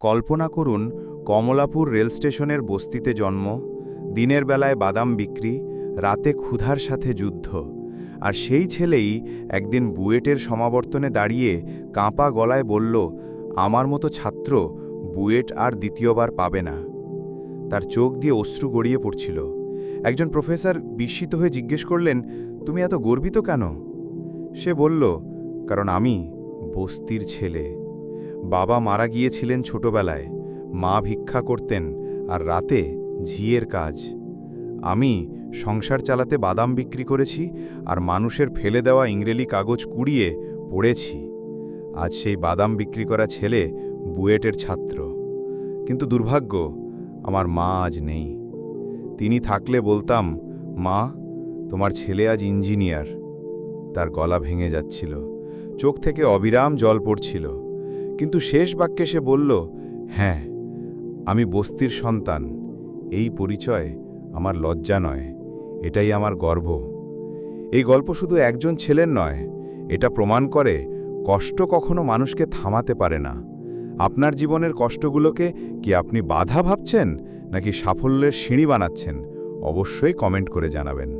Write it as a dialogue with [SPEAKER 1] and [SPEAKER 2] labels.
[SPEAKER 1] কল্পনা করুন, কমলাপুর রেল স্টেশনের বস্তিতে জন্ম, দিনের বেলায় বাদাম বিক্রি, রাতে ক্ষুধার সাথে যুদ্ধ, আর সেই ছেলেই একদিন বুয়েটের সমাবর্তনে দাঁড়িয়ে কাঁপা গলায় বলল, আমার মতো ছাত্র বুয়েট আর দ্বিতীয়বার পাবে না। তার চোখ দিয়ে অশ্রু গড়িয়ে পড়ছিল। একজন প্রফেসর বিস্মিত হয়ে জিজ্ঞেস করলেন, তুমি এত গর্বিত কেন? সে বলল, কারণ আমি বস্তির ছেলে। বাবা মারা গিয়েছিলেন ছোটবেলায়। মা ভিক্ষা করতেন আর রাতে ঝিয়ের কাজ। আমি সংসার চালাতে বাদাম বিক্রি করেছি আর মানুষের ফেলে দেওয়া ইংরেলি কাগজ কুড়িয়ে পড়েছি। আজ সেই বাদাম বিক্রি করা ছেলে বুয়েটের ছাত্র। কিন্তু দুর্ভাগ্য, আমার মা আজ নেই। তিনি থাকলে বলতাম, মা, তোমার ছেলে আজ ইঞ্জিনিয়ার। তার গলা ভেঙে যাচ্ছিল। চোখ থেকে অবিরাম জল পড়ছিল। কিন্তু শেষ বাক্যে সে বলল হ্যাঁ আমি বস্তির সন্তান। এই পরিচয় আমার লজ্জা নয়, এটাই আমার গর্ব। এই গল্প শুধু একজন ছেলের নয়, এটা প্রমাণ করে কষ্ট কখনো মানুষকে থামাতে পারে না। আপনার জীবনের কষ্টগুলোকে কি আপনি বাধা ভাবছেন, নাকি সাফল্যের সিঁড়ি বানাচ্ছেন, অবশ্যই কমেন্ট করে জানাবেন।